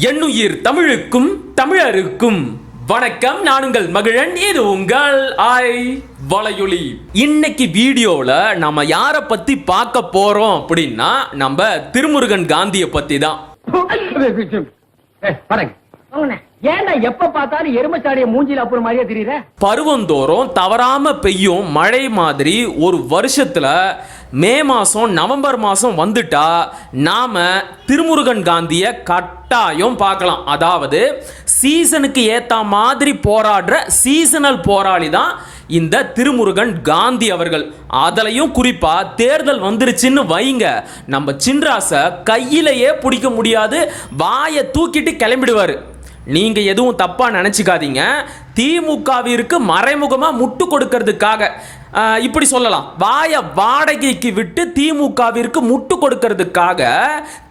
எண்ணுயிர் தமிழுக்கும் தமிழருக்கும் வணக்கம். நான் உங்கள் மகிழன். இது உங்கள் ஐ வலையொலி. இன்னைக்கு வீடியோல நம்ம யாரை பத்தி பார்க்க போறோம் அப்படின்னா நம்ம திருமுருகன் காந்தியை பத்தி தான் ஏன்டா எப்ப பார்த்தாலும் எருமச்சாடிய மூஞ்சில அப்புறம் மாதிரியே தெரியுற? பருவந்தோறும் தவறாம பெய்யும் மழை மாதிரி ஒரு வருஷத்துல மே மாசம் நவம்பர் மாசம் வந்துட்டா நாம திருமுருகன் காந்திய கட்டாயம் பார்க்கலாம். அதாவது சீசனுக்கு ஏத்த மாதிரி போராடுற சீசனல் போராளி தான் இந்த திருமுருகன் காந்தி அவர்கள். அதிலையும் குறிப்பாக தேர்தல் வந்துருச்சுன்னு வைங்க. நம்ம சின்ராச கையிலேயே பிடிக்க முடியாது வாயை தூக்கிட்டு கிளம்பிடுவார். நீங்க எதுவும் தப்பா நினைச்சுக்காதீங்க. திமுகவிற்கு மறைமுகமா முட்டு கொடுக்கறதுக்காக. இப்படி சொல்லலாம். வாய வாடகைக்கு விட்டு திமுகவிற்கு முட்டு கொடுக்கறதுக்காக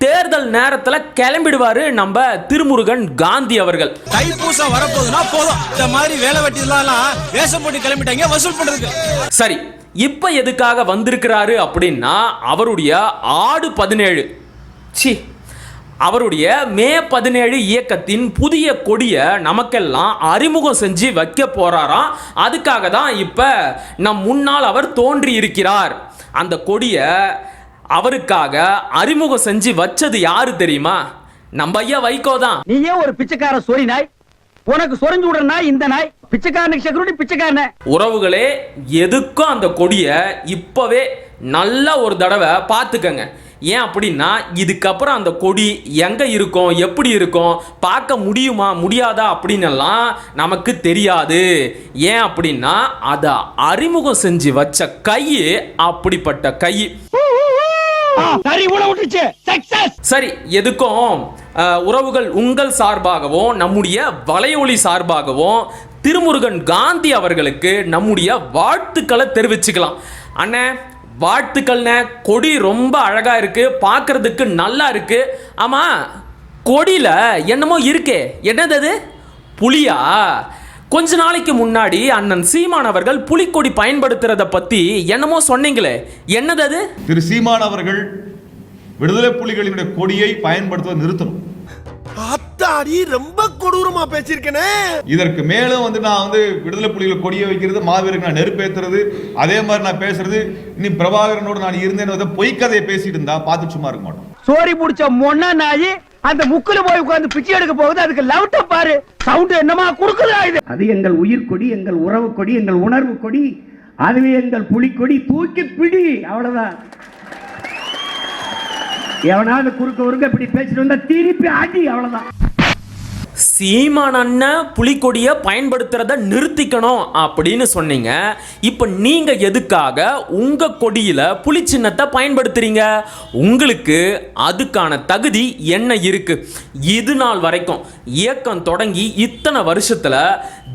தேர்தல் நேரத்துல கிளம்பிடுவாரு நம்ம திருமுருகன் காந்தி அவர்கள். தைப்பூசம் வரப்போகுதுன்னா போதும். இந்த மாதிரி வேலை வெட்டிலாம் வேஷம் போட்டு கிளம்பிட்டாங்க வசூல் பண்றதுக்கு. சரி இப்ப எதுக்காக வந்திருக்கிறாரு அப்படின்னா அவருடைய ஆடு பதினேழு. சி அவருடைய மே பதினேழு இயக்கத்தின் புதிய கொடியை நமக்கெல்லாம் அறிமுகம் செஞ்சு வைக்க போறாராம். அதுக்காக தான் இப்ப நம் முன்னால் அவர் தோன்றி இருக்கிறார். அந்த கொடியை அவருக்காக அறிமுகம் செஞ்சு வச்சது யாரு தெரியுமா? நம்ம ஐயா வைகோ தான். நீயே ஒரு பிச்சைக்கார சொறி நாய். உனக்கு சொரிஞ்சு விடுற நாய் இந்த நாய். பிச்சைக்காரனுக்கு செக்யூரிட்டி பிச்சைக்காரன. உறவுகளே எதுக்கும் அந்த கொடியை இப்பவே நல்லா ஒரு தடவை பார்த்துக்கங்க. ஏன் அப்படின்னா இதுக்கப்புறம் அந்த கொடி எங்க இருக்கும் எப்படி இருக்கும் பார்க்க முடியுமா முடியாதா அப்படின்னெல்லாம் நமக்கு தெரியாது. ஏன் அப்படின்னா அதை அறிமுகம் செஞ்சு வச்ச கை அப்படிப்பட்ட கை. சரி எதுக்கும்? உறவுகள் உங்கள் சார்பாகவும் நம்முடைய வலையொலி சார்பாகவும் திருமுருகன் காந்தி அவர்களுக்கு நம்முடைய வாழ்த்துக்களை தெரிவிச்சுக்கலாம். அண்ணே வாழ்த்துக்கள்ண்ணே. கொடி ரொம்ப அழகாக இருக்குது பார்க்குறதுக்கு நல்லா இருக்குது ஆமாம் கொடியில் என்னமோ இருக்கே. என்னது அது? புலியா? கொஞ்ச நாளைக்கு முன்னாடி அண்ணன் சீமான் அவர்கள் புலிக்கொடி பயன்படுத்துறத பத்தி என்னமோ சொன்னீங்களே. என்னது அது? திரு சீமான் அவர்கள் விடுதலை புலிகளினுடைய கொடியை பயன்படுத்துவதை நிறுத்தணும். அத்தாடி ரொம்ப கொடூரமா பேசியிருக்கனே. இதற்கு மேலும் வந்து நான் வந்து விடுதலை புலிகள் கொடியை வைக்கிறது மாவீரருக்கு நான் நெருப்பேத்துறது அதே மாதிரி நான் பேசுறது இனி பிரபாகரனோடு நான் இருந்தேன்னு பொய்க்கதையை பேசிட்டு இருந்தா பார்த்து சும்மா இருக்க மாட்டோம். சோரி புடிச்ச மொன்னா நாய் அந்த முக்குல போய் உட்கார்ந்து பிச்சை எடுக்க போகுது அதுக்கு லவுட்ட பாரு. சவுண்ட் என்னமா குடுக்குதா இது? அது எங்கள் உயிர் கொடி எங்கள் உறவு கொடி எங்கள் உணர்வு கொடி அதுவே எங்கள் புலிக்கொடி தூக்கி பிடி அவ்வளவுதான். எவனாவது குறுக்க குறுக்க இப்படி பேசிட்டு வந்தா திருப்பி அடி அவ்வளவுதான். சீமான் அண்ணன் புலிக்கொடியை பயன்படுத்துறத நிறுத்திக்கணும் அப்படின்னு சொன்னீங்க. இப்போ நீங்க எதுக்காக உங்க கொடியில புலி சின்னத்தை பயன்படுத்துறீங்க? உங்களுக்கு அதுக்கான தகுதி என்ன இருக்கு? இது நாள் வரைக்கும் இயக்கம் தொடங்கி இத்தனை வருஷத்துல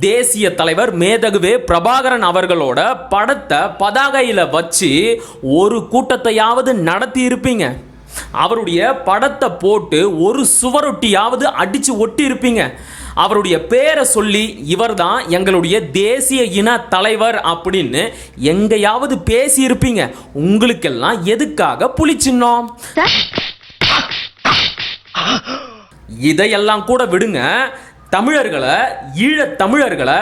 தேசிய தலைவர் மேதகுவே பிரபாகரன் அவர்களோட படத்தை பதாகையில் வச்சு ஒரு கூட்டத்தையாவது நடத்தி இருப்பீங்க. அவருடைய படத்தை போட்டு ஒரு சுவரொட்டியாவது அடிச்சு ஒட்டி இருப்பீங்க அவருடைய பேரை சொல்லி இவர்தான் எங்களுடைய தேசிய இன தலைவர் அப்படின்னு எங்கேயாவது பேசி இருப்பீங்க உங்களுக்கெல்லாம் எதுக்காக புலி சின்னம்? இதையெல்லாம் கூட விடுங்க. தமிழர்களை ஈழத் தமிழர்களை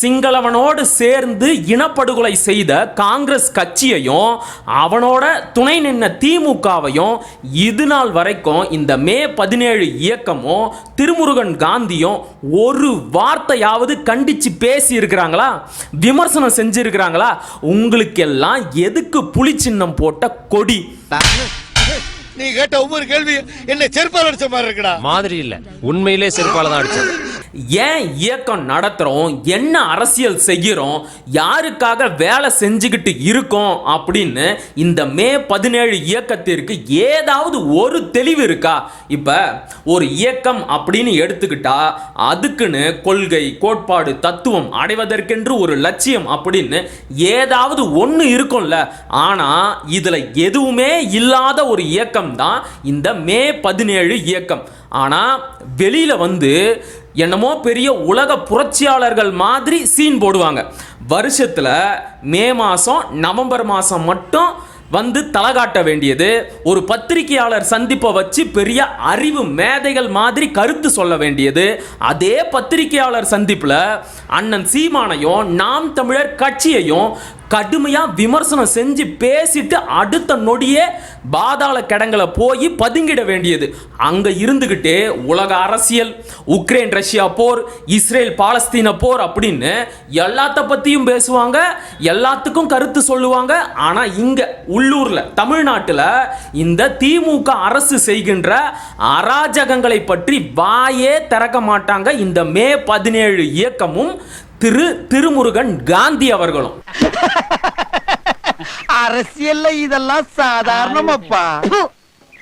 சிங்களவனோடு சேர்ந்து இனப்படுகொலை செய்த காங்கிரஸ் கட்சியையும் அவனோட துணை நின்ன திமுகவையும் இது நாள் வரைக்கும் இந்த மே பதினேழு இயக்கமும் திருமுருகன் காந்தியும் ஒரு வார்த்தையாவது கண்டிச்சு பேசி இருக்கிறாங்களா விமர்சனம் செஞ்சிருக்கிறாங்களா? உங்களுக்கெல்லாம் எதுக்கு புலி சின்னம் போட்ட கொடி? நீ கேட்ட ஒவ்வொரு கேள்வி என்ன செருப்பால் அடிச்ச மாதிரி இருக்கா மாதிரி இல்ல. உண்மையிலே செருப்பால தான் அடிச்சது. ஏன் இயக்கம் நடத்துகிறோம் என்ன அரசியல் செய்கிறோம்? யாருக்காக வேலை செஞ்சுக்கிட்டு இருக்கோம்? அப்படின்னு இந்த மே பதினேழு இயக்கத்திற்கு ஏதாவது ஒரு தெளிவு இருக்கா? இப்போ ஒரு இயக்கம் அப்படின்னு எடுத்துக்கிட்டா அதுக்குன்னு கொள்கை கோட்பாடு தத்துவம் அடைவதற்கென்று ஒரு லட்சியம் அப்படின்னு ஏதாவது ஒன்று இருக்கும்ல. ஆனால் இதில் எதுவுமே இல்லாத ஒரு இயக்கம் தான் இந்த மே பதினேழு இயக்கம். ஆனால் வெளியில் வந்து என்னமோ பெரிய உலக புரட்சியாளர்கள் மாதிரி சீன் போடுவாங்க. வருஷத்தில் மே மாதம் நவம்பர் மாதம் மட்டும் வந்து தலை காட்ட வேண்டியது ஒரு பத்திரிகையாளர் சந்திப்பை வச்சு பெரிய அறிவு மேதைகள் மாதிரி கருத்து சொல்ல வேண்டியது. அதே பத்திரிகையாளர் சந்திப்பில் அண்ணன் சீமானையும் நாம் தமிழர் கட்சியையும் கடுமையாக விமர்சனம் செஞ்சு பேசிட்டு அடுத்த நொடியே பாதாள கிடங்களை போய் பதுங்கிட வேண்டியது. அங்கே இருந்துக்கிட்டே உலக அரசியல் உக்ரைன் ரஷ்யா போர் இஸ்ரேல் பாலஸ்தீன போர் அப்படின்னு எல்லாத்த பற்றியும் பேசுவாங்க எல்லாத்துக்கும் கருத்து சொல்லுவாங்க. ஆனால் இங்கே உள்ளூரில் தமிழ்நாட்டில் இந்த திமுக அரசு செய்கின்ற அராஜகங்களை பற்றி வாயே திறக்க மாட்டாங்க. இந்த மே பதினேழு இயக்கமும் திரு திருமுருகன் காந்தி அவர்களும். அரசியல்ல இதெல்லாம் சாதாரணமாப்பா.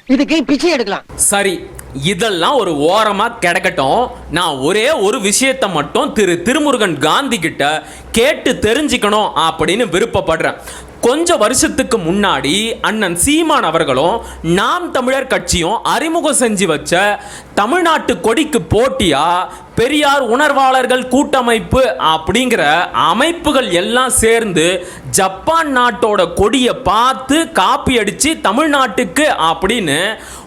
இதுக்கு பிச்சை எடுக்கலாம். சரி இதெல்லாம் ஒரு ஓரமா கிடக்கட்டும். நான் ஒரே ஒரு விஷயத்தை மட்டும் திரு திருமுருகன் காந்தி கிட்ட கேட்டு தெரிஞ்சுக்கணும் அப்படின்னு விருப்பப்படுறேன். கொஞ்ச வருஷத்துக்கு முன்னாடி அண்ணன் சீமான் அவர்களும் நாம் தமிழர் கட்சியும் அறிமுகம் செஞ்சு வச்ச தமிழ்நாட்டு கொடிக்கு போட்டியா பெரியார் உணர்வாளர்கள் கூட்டமைப்பு அப்படிங்கிற அமைப்புகள் எல்லாம் சேர்ந்து ஜப்பான் நாட்டோட கொடியை பார்த்து காப்பி அடித்து தமிழ்நாட்டுக்கு அப்படின்னு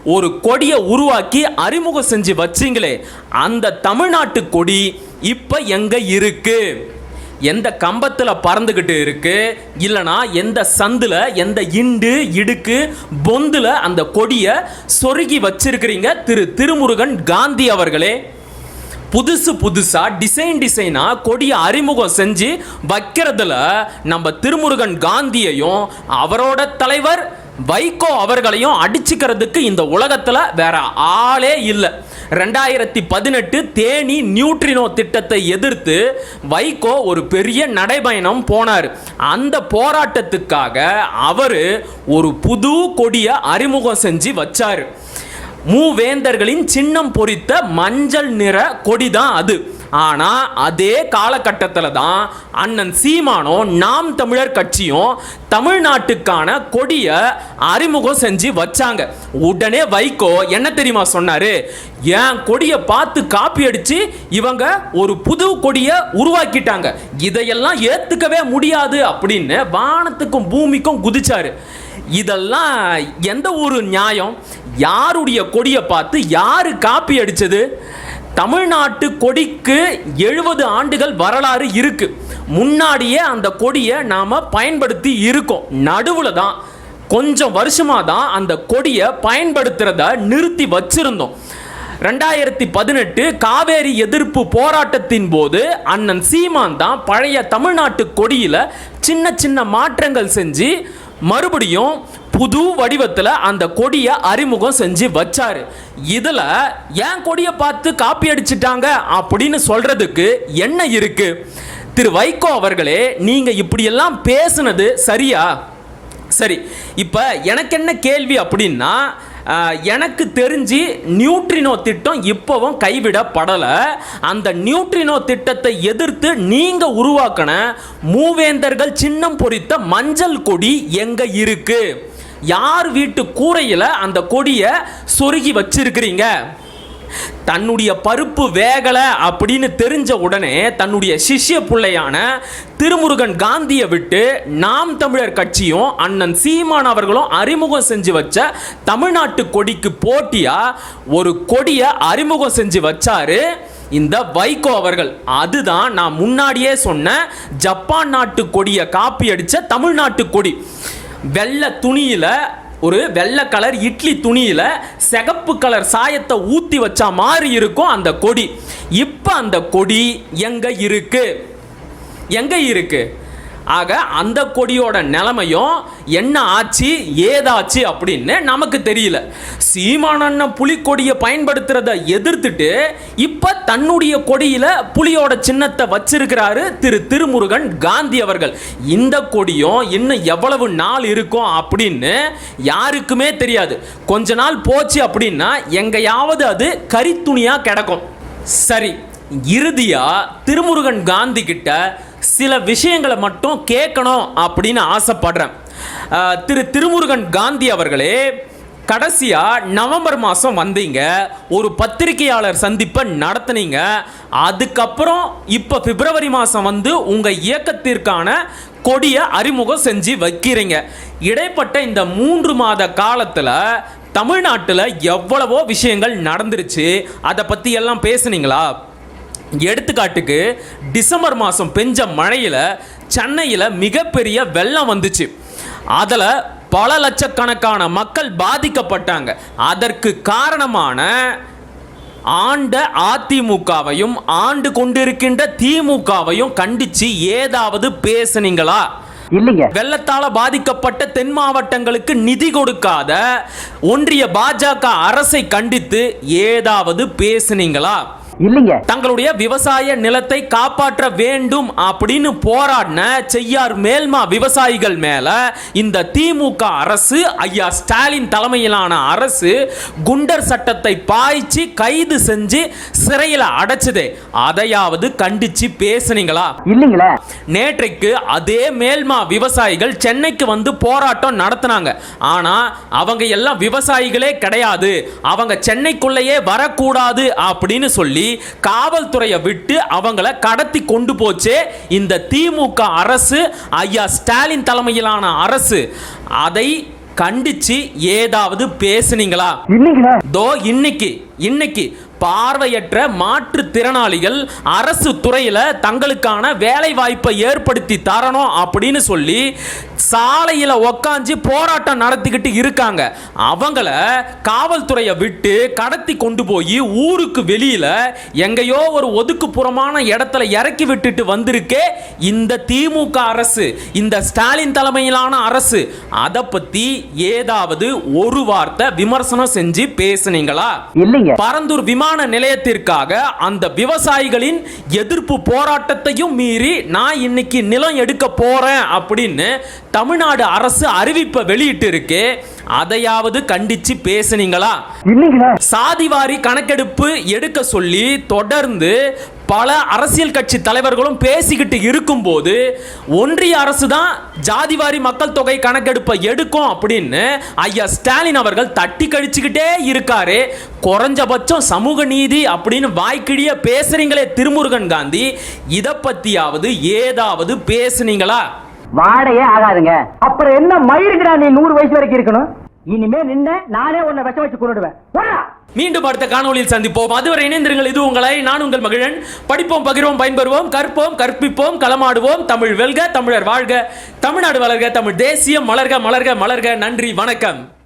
ஒரு கொடியை உருவாக்கி அறிமுகம் செஞ்சு வச்சிங்களே அந்த தமிழ்நாட்டு கொடி இப்போ எங்கே இருக்குது எந்த கம்பத்தில் பறந்துக்கிட்டு இருக்கு இல்லைனா எந்த சந்தில் எந்த இண்டு இடுக்கு பொந்தில் அந்த கொடியை சொருகி வச்சிருக்கிறீங்க திரு திருமுருகன் காந்தி அவர்களே. புதுசு புதுசாக டிசைன் டிசைனாக கொடியை அறிமுகம் செஞ்சு வைக்கிறதுல நம்ம திருமுருகன் காந்தியையும் அவரோட தலைவர் வைகோ அவர்களையும் அடிச்சுக்கிறதுக்கு இந்த உலகத்தில் வேற ஆளே இல்லை. ரெண்டாயிரத்தி பதினெட்டு தேனி நியூட்ரினோ திட்டத்தை எதிர்த்து வைகோ ஒரு பெரிய நடைபயணம் போனார். அந்த போராட்டத்துக்காக அவர் ஒரு புது கொடியை அறிமுகம் செஞ்சு வச்சார். மூவேந்தர்களின் சின்னம் பொறித்த மஞ்சள் நிற கொடி தான் அது. ஆனால் அதே காலகட்டத்தில் தான் அண்ணன் சீமானும் நாம் தமிழர் கட்சியும் தமிழ்நாட்டுக்கான கொடியை அறிமுகம் செஞ்சு வச்சாங்க. உடனே வைகோ என்ன தெரியுமா சொன்னாரு? என் கொடியை பார்த்து காப்பி அடிச்சு இவங்க ஒரு புது கொடியை உருவாக்கிட்டாங்க. இதையெல்லாம் ஏத்துக்கவே முடியாது அப்படின்னு வானத்துக்கும் பூமிக்கும் குதிச்சாரு. இதெல்லாம் எந்த ஒரு நியாயம்? யாருடைய கொடியை பார்த்து யாரு காப்பி அடிச்சது? தமிழ்நாட்டு கொடிக்கு எழுபது ஆண்டுகள் வரலாறு இருக்கு. முன்னாடியே அந்த கொடியை நாம் பயன்படுத்தி இருக்கோம். நடுவில் தான் கொஞ்சம் வருஷமாக தான் அந்த கொடியை பயன்படுத்துகிறத நிறுத்தி வச்சிருந்தோம். ரெண்டாயிரத்தி பதினெட்டு காவேரி எதிர்ப்பு போராட்டத்தின் போது அண்ணன் சீமான் தான் பழைய தமிழ்நாட்டு கொடியில் சின்ன சின்ன மாற்றங்கள் செஞ்சு மறுபடியும் புது வடிவத்தில் அந்த கொடியை அறிமுகம் செஞ்சு வச்சார். இதில் ஏன் கொடியை பார்த்து காப்பி அடிச்சிட்டாங்க அப்படின்னு சொல்கிறதுக்கு என்ன இருக்குது திரு வைகோ அவர்களே நீங்கள் இப்படியெல்லாம் பேசுனது சரியா? சரி இப்போ எனக்கு என்ன கேள்வி அப்படின்னா எனக்கு தெரிஞ்சு நியூட்ரினோ திட்டம் இப்போவும் கைவிடப்படலை. அந்த நியூட்ரினோ திட்டத்தை எதிர்த்து நீங்கள் உருவாக்கின மூவேந்தர்கள் சின்னம் பொறித்த மஞ்சள் கொடி எங்கே இருக்குது யார் வீட்டு கூரையில் அந்த கொடியை சொருகி வச்சிருக்கிறீங்க? தன்னுடைய பருப்பு வேகலை அப்படின்னு தெரிஞ்ச உடனே தன்னுடைய சிஷ்ய பிள்ளையான திருமுருகன் காந்தியை விட்டு நாம் தமிழர் கட்சியும் அண்ணன் சீமான் அவர்களும் அறிமுகம் செஞ்சு வச்ச தமிழ்நாட்டு கொடிக்கு போட்டியாக ஒரு கொடியை அறிமுகம் செஞ்சு வச்சாரு இந்த வைகோ அவர்கள். அதுதான் நான் முன்னாடியே சொன்ன ஜப்பான் நாட்டு கொடியை காப்பி அடித்த தமிழ்நாட்டு கொடி. வெள்ளை துணியில் ஒரு வெள்ளை கலர் இட்லி துணியில் சிகப்பு கலர் சாயத்தை ஊற்றி வச்சா மாதிரி இருக்கும் அந்த கொடி. இப்போ அந்த கொடி எங்கே இருக்குது எங்கே இருக்குது ஆக அந்த கொடியோட நிலைமையும் என்ன ஆச்சு ஏதாச்சு அப்படின்னு நமக்கு தெரியல. சீமானண்ண புலிக்கொடியை பயன்படுத்துறத எதிர்த்துட்டு இப்ப தன்னுடைய கொடியில புலியோட சின்னத்தை வச்சிருக்கிறாரு திரு திருமுருகன் காந்தி அவர்கள். இந்த கொடியும் இன்னும் எவ்வளவு நாள் இருக்கும் அப்படின்னு யாருக்குமே தெரியாது. கொஞ்ச நாள் போச்சு அப்படின்னா எங்கேயாவது அது கரித்துணியா கிடக்கும். சரி இறுதியா திருமுருகன் காந்தி கிட்ட சில விஷயங்களை மட்டும் கேட்கணும் அப்படின்னு ஆசைப்படுறேன். திரு திருமுருகன் காந்தி அவர்களே கடைசியாக நவம்பர் மாதம் வந்தீங்க ஒரு பத்திரிகையாளர் சந்திப்பை நடத்துனீங்க. அதுக்கப்புறம் இப்போ பிப்ரவரி மாதம் வந்து உங்கள் இயக்கத்திற்கான கொடியை அறிமுகம் செஞ்சு வைக்கிறீங்க. இடைப்பட்ட இந்த மூன்று மாத காலத்தில் தமிழ்நாட்டில் எவ்வளவோ விஷயங்கள் நடந்துருச்சு. அதை பற்றி எல்லாம் பேசுனீங்களா? எடுத்துக்காட்டுக்கு டிசம்பர் மாதம் பெஞ்ச மழையில் சென்னையில் மிகப்பெரிய வெள்ளம் வந்துச்சு. அதில் பல லட்சக்கணக்கான மக்கள் பாதிக்கப்பட்டாங்க. அதற்கு காரணமான ஆண்ட அதிமுகவையும் ஆண்டு கொண்டிருக்கின்ற திமுகவையும் கண்டிச்சு ஏதாவது பேசுனீங்களா? இல்லைங்க. வெள்ளத்தால பாதிக்கப்பட்ட தென் மாவட்டங்களுக்கு நிதி கொடுக்காத ஒன்றிய பாஜக அரசை கண்டித்து ஏதாவது பேசுனீங்களா? இல்லைங்க. தங்களுடைய விவசாய நிலத்தை காப்பாற்ற வேண்டும் அப்படின்னு போராடின செய்யார் மேல்மா விவசாயிகள் மேல இந்த திமுக அரசு ஐயா ஸ்டாலின் தலைமையிலான அரசு குண்டர் சட்டத்தை பாய்ச்சி கைது செஞ்சு சிறையில் அடைச்சதே. அதையாவது கண்டிச்சு பேசுனீங்களா? இல்லைங்களே. நேற்றைக்கு அதே மேல்மா விவசாயிகள் சென்னைக்கு வந்து போராட்டம் நடத்தினாங்க. ஆனா அவங்க எல்லாம் விவசாயிகளே கிடையாது. அவங்க சென்னைக்குள்ளேயே வரக்கூடாது அப்படின்னு சொல்லி காவல்துறையை விட்டு அவங்கள கடத்தி கொண்டு போச்சே. இந்த திமுக அரசு ஐயா ஸ்டாலின் தலைமையிலான அரசு அதை கண்டிச்சு ஏதாவது பேசுனீங்களா? தோ இன்னைக்கு இன்னைக்கு பார்வையற்ற மாற்றுத்திறனாளிகள் அரசு துறையில் தங்களுக்கான வேலை வாய்ப்பை ஏற்படுத்தி தரணும் அப்படின்னு சொல்லி சாலையில் உக்காஞ்சி போராட்டம் நடத்திக்கிட்டு இருக்காங்க. அவங்கள காவல்துறையை விட்டு கடத்தி கொண்டு போய் ஊருக்கு வெளியில எங்கேயோ ஒரு ஒதுக்குப்புறமான இடத்துல இறக்கி விட்டுட்டு வந்திருக்கே இந்த திமுக அரசு இந்த ஸ்டாலின் தலைமையிலான அரசு. அதை பத்தி ஏதாவது ஒரு வார்த்தை விமர்சனம் செஞ்சு பேசுனீங்களா? இல்லைங்க. பரந்தூர் விமான நிலையத்திற்காக அந்த விவசாயிகளின் எதிர்ப்பு போராட்டத்தையும் மீறி நான் இன்னைக்கு நிலம் எடுக்க போறேன் அப்படின்னு தமிழ்நாடு அரசு அறிவிப்பை வெளியிட்டு இருக்கு அதையாவது கண்டிச்சு பேசுனீங்களா? சாதிவாரி கணக்கெடுப்பு எடுக்க சொல்லி தொடர்ந்து பல அரசியல் கட்சி தலைவர்களும் பேசிக்கிட்டு இருக்கும்போது ஒன்றிய அரசு தான் ஜாதிவாரி மக்கள் தொகை கணக்கெடுப்பை எடுக்கும் அப்படின்னு ஐயா ஸ்டாலின் அவர்கள் தட்டி கழிச்சுக்கிட்டே இருக்காரு. குறைஞ்சபட்சம் சமூக நீதி அப்படின்னு வாய்க்கிழிய பேசுறீங்களே திருமுருகன் காந்தி. இதை பத்தியாவது ஏதாவது பேசுனீங்களா? வாடையே ஆகாதுங்க. அப்புறம் என்ன மயிருக்குடா நீ நூறு வயசு வரைக்கும் இருக்கணும்? இனிமே நின்ன நானே உன்னை விஷம் வச்சு கொண்டுடுவேன் மீண்டும் அடுத்த காணொளியில் சந்திப்போம். அதுவரை இணைந்திருங்கள். இது உங்களை நான் உங்கள் மகிழன். படிப்போம் பகிர்வோம் பயன்பெறுவோம் கற்போம் கற்பிப்போம் களமாடுவோம். தமிழ் வெல்க தமிழர் வாழ்க. தமிழ்நாடு வளர்க தமிழ் தேசியம் மலர்க மலர்க மலர்க. நன்றி வணக்கம்.